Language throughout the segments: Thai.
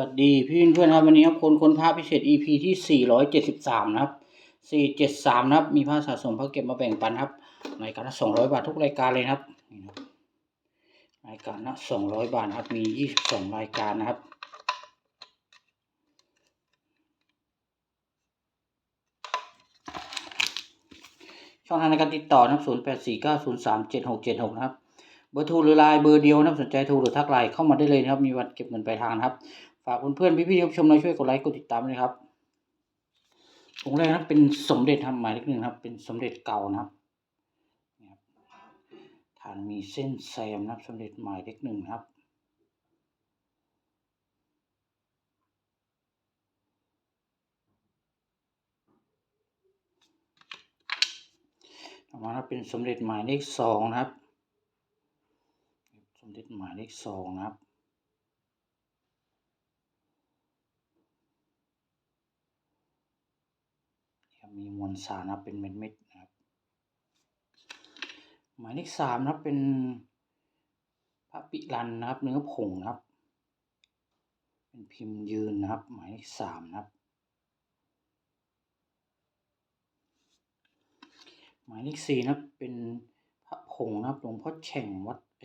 วัสดีพี่เพื่อนๆครับวันนี้ครับคนคนพระพิเศษ EP ที่ 473 นะครับ 473 นะครับ มีพระสะสมพระเก็บมาแบ่งปันครับรายการละ200 บาททุกรายการเลยนะครับรายการละ200 บาทครับมี 22 รายการนะครับช่องทางในการติดต่อนะครับ 0849037676 นะครับ เบอร์โทรหรือไลน์เบอร์เดียวนะครับ สนใจโทรหรือทักไลน์เข้ามาได้เลยนะครับ มีวันเก็บเงินปลายทางนะครับ ฝากเพื่อนๆพี่ๆที่ชมเราช่วยกดไลค์กดติดตามด้วยครับองค์แรกนะเป็นสมเด็จทำหมายเลขหนึ่งครับ เป็นสมเด็จเก่านะครับนะครับฐานมีเส้นแซมนะครับ สมเด็จหมายเลขหนึ่งครับต่อมาครับเป็นสมเด็จหมายเลขสองนะครับ สมเด็จหมายเลขสองนะครับ ครับ มีมวลสารนะครับเป็นเม็ดๆนะครับ หมายเลขสามนะครับเป็นพระปิรันนะครับ เนื้อผงนะครับ เป็นพิมพ์ยืนนะครับ หมายเลขสามนะครับ หมายเลขสี่นะครับเป็นพระผงนะครับหลวงพ่อแฉ่งวัดเอ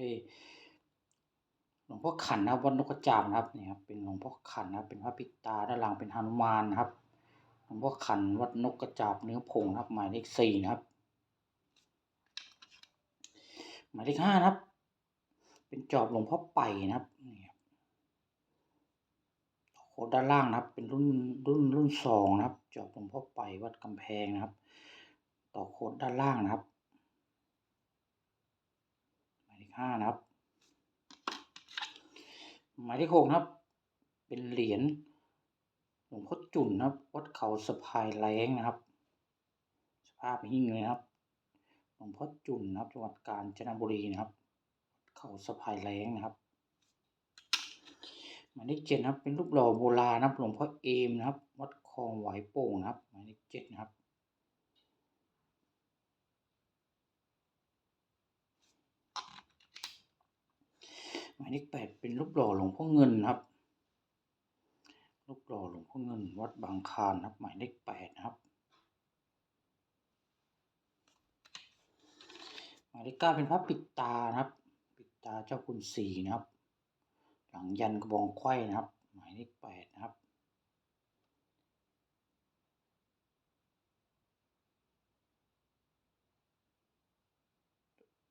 หลวงพ่อขันนะวัดนกกระจาบนะครับนี่ครับเป็นหลวงพ่อขันนะครับเป็นพระปิตาด้านหลังเป็นหนุมานนะครับ หลวงพ่อขันวัดนกกระจาบเนื้อผงนะครับ หมายเลขสี่นะครับ หมายเลขห้านะครับ เป็นจอบหลวงพ่อไปนะครับนี่ครับโคดด้านล่างนะครับ เป็นรุ่นรุ่นรุ่นสองนะครับ จอบหลวงพ่อไปวัดกำแพงนะครับ ต่อโคดด้านล่างนะครับ หมายเลขห้านะครับ หมายเลขหกนะครับ เป็นเหรียญ หลวงพ่อจุนนครับ วัดเขาสะพายแรงนะครับ สภาพหิ้งเลยนครับ หลวงพ่อจุนนะครับจังหวัดกาญจนบุรีนะครับ เขาสะพายแรงนะครับหมายเลขเจ็ดนะครับ เป็นรูปหล่อโบราณนะครับ หลวงพ่อเอมนะครับ วัดคลองไหวโป่งนะครับหมายเลขเจ็ดนะครับหมายเลขแปดเป็นรูปหล่อหลวงพ่อเงินนะครับ รูปหล่อหลวงพ่อเงินวัดบางคานนะครับหมายเลขแปดนะครับ หมายเลขเก้าเป็นพระปิดตานะครับ ปิดตาเจ้าคุณศรีนะครับ หลังยันกระบองไขว้นะครับ หมายเลขแปดนะครับ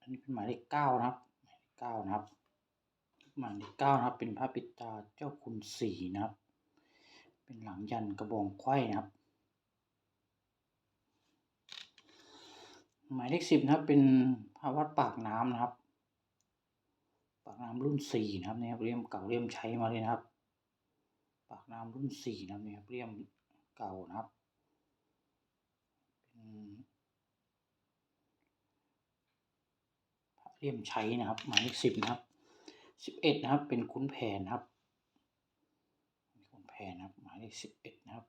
อันนี้เป็นหมายเลขเก้านะครับ หมายเลขเก้านะครับหมายเลขเก้านะครับ เป็นพระปิดตาเจ้าคุณศรีนะครับ เป็นหลังยันกระบองไขว้นะครับ หมายเลขสิบนะครับ เป็นพระวัดปากน้ำนะครับ ปากน้ำรุ่นสี่นะครับเนี่ยครับเลี่ยมเก่าเลี่ยมใช้มาเลยนะครับ ปากน้ำรุ่นสี่นะครับเนี่ยครับเลี่ยมเก่านะครับเป็นพระเรียมใช้นะครับ หมายเลขสิบนะครับสิบเอ็ดนะครับ เป็นขุนแผนครับขุนแผนนะครับ เลขสิบเอ็ดนะครับ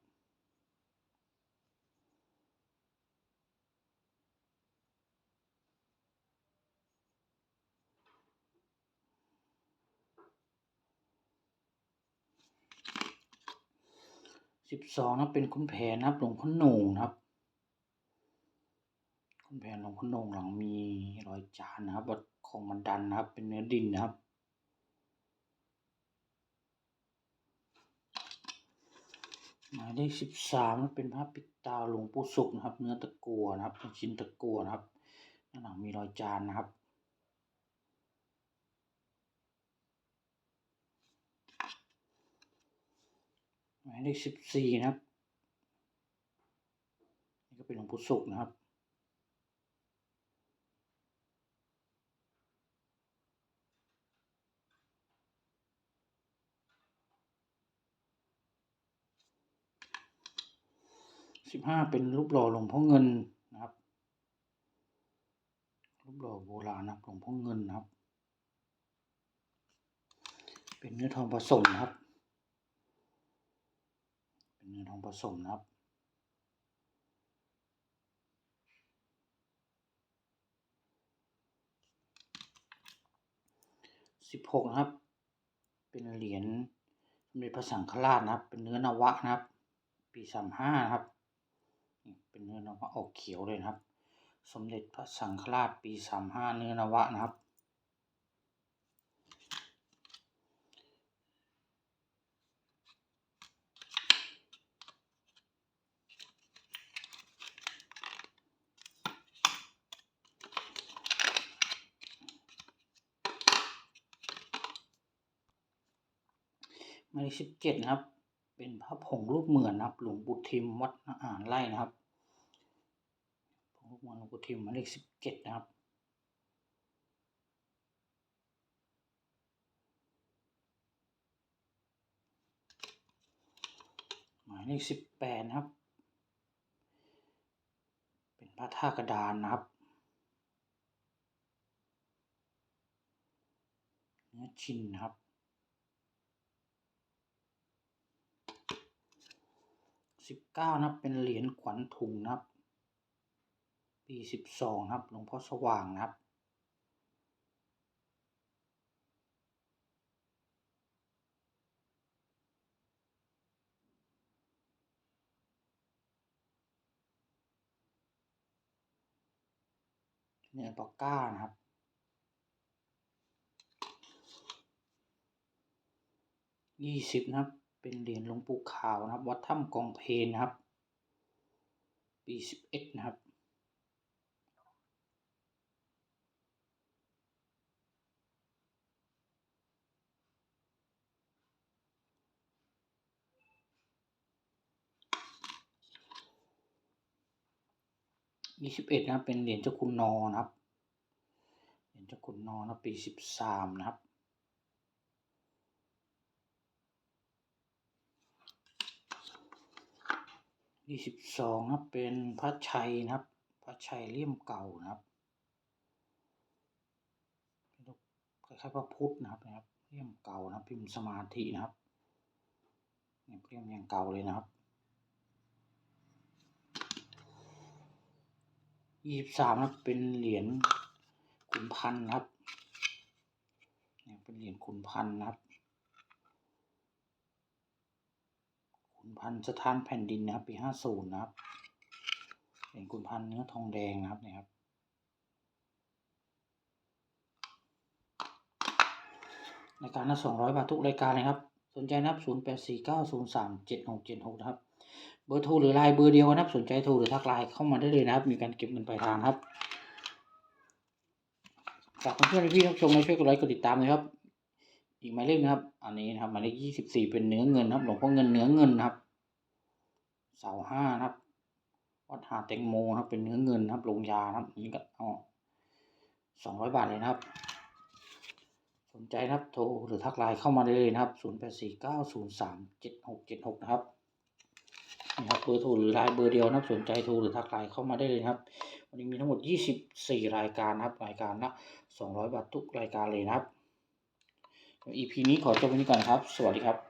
สิบสองนะเป็นขุนแผนนะครับหลวงพ่อโหน่งนะครับขุนแผนหลวงพ่อโหน่งหลังมีรอยจานนะครับวัดของมันดันนะครับ เป็นเนื้อดินนะครับ หมายเลขสิบสามเป็นพระปิดตาหลวงปู่สุขนะครับ เนื้อตะกัวนะครับชิ้นตะกัวนะครับด้านหลังมีรอยจานนะครับหมายเลขสิบสี่นะครับ นี่ก็เป็นหลวงปู่สุขนะครับ สิบห้าเป็นรูปหล่อหลวงพ่อเงินนะครับ รูปหล่อโบราณนะหลวงพ่อเงินนะครับ เป็นเนื้อทองผสมนะครับ เป็นเนื้อทองผสมนะครับสิบหกนะครับ เป็นเหรียญสมเด็จพระสังฆราชนะครับ เป็นเนื้อนวะนะครับ ปีสามห้านะครับ เป็นเนื้อนวะออกเขียวเลยนะครับ สมเด็จพระสังฆราชปีสามห้าเนื้อนวะนะครับ หมายเลขสิบเจ็ดนะครับ เป็นพระผงรูปเหมือนนะครับ หลวงปู่ทิมวัดอ่านไร่นะครับผงรูปเหมือนหลวงปู่ทิมหมายเลขสิบเจ็ดนะครับหมายเลขสิบแปดนะครับ เป็นพระท่ากระดานนะครับเนื้อชินนะครับ สิบเก้านะครับ เป็นเหรียญขวัญถุงนะครับ ปีสิบสองครับ หลวงพ่อสว่างนะครับเนื้อปากก้านะครับยี่สิบนะครับ เป็นเหรียญหลวงปู่ขาวนะครับ วัดถ้ำกองเพลนะครับ ปีสิบเอ็ดนะครับ ยี่สิบเอ็ดนะครับ เป็นเหรียญเจ้าคุณนอนะครับ เหรียญเจ้าคุณนอนะปีสิบสามนะครับ ยี่สิบสองครับเป็นพระชัยนะครับ พระชัยเลี่ยมเก่านะครับคล้ายๆพระพุทธนะครับนะครับเลี่ยมเก่านะครับพิมพ์สมาธินะครับเนี่ยเลี่ยมยังเก่าเลยนะครับยี่สิบสามนะครับเป็นเหรียญขุนพันธ์นะครับเนี่ยเป็นเหรียญขุนพันธ์นะครับ ขุนพันธ์สถานแผ่นดินนะครับ ปีห้าศูนย์นะครับเหรียญขุนพันธ์เนื้อทองแดงนะครับเนี่ยครับรายการละสองร้อยบาททุกรายการเลยครับ สนใจนะครับศูนย์แปดสี่เก้าศูนย์สามเจ็ดหกเจ็ดหกนะครับ เบอร์โทรหรือไลน์เบอร์เดียวนะครับ สนใจโทรหรือทักไลน์เข้ามาได้เลยนะครับ มีการเก็บเงินปลายทางครับฝากเพื่อนๆพี่ท่านผู้ชมนะช่วยกดไลค์กดติดตามนะครับ อีกหมายเลขนะครับ อันนี้นะครับหมายเลขยี่สิบสี่เป็นเนื้อเงินครับ หลวงพ่อเงินเนื้อเงินนะครับ เสาห้านะครับวัดหาแตงโมนะครับ เป็นเนื้อเงินนะครับลงยานะครับนี้ก็เอาสองร้อยบาทเลยนะครับ สนใจนะครับโทรหรือทักไลน์เข้ามาได้เลยนะครับศูนย์แปดสี่เก้าศูนย์สามเจ็ดหกเจ็ดหกนะครับนี่ครับเบอร์โทรหรือไลน์เบอร์เดียวนะครับ สนใจโทรหรือทักไลน์เข้ามาได้เลยนะครับ วันนี้มีทั้งหมดยี่สิบสี่รายการนะครับ รายการละสองร้อยบาททุกรายการเลยนะครับ EP นี้ขอจบไว้นี้ก่อนครับ สวัสดีครับ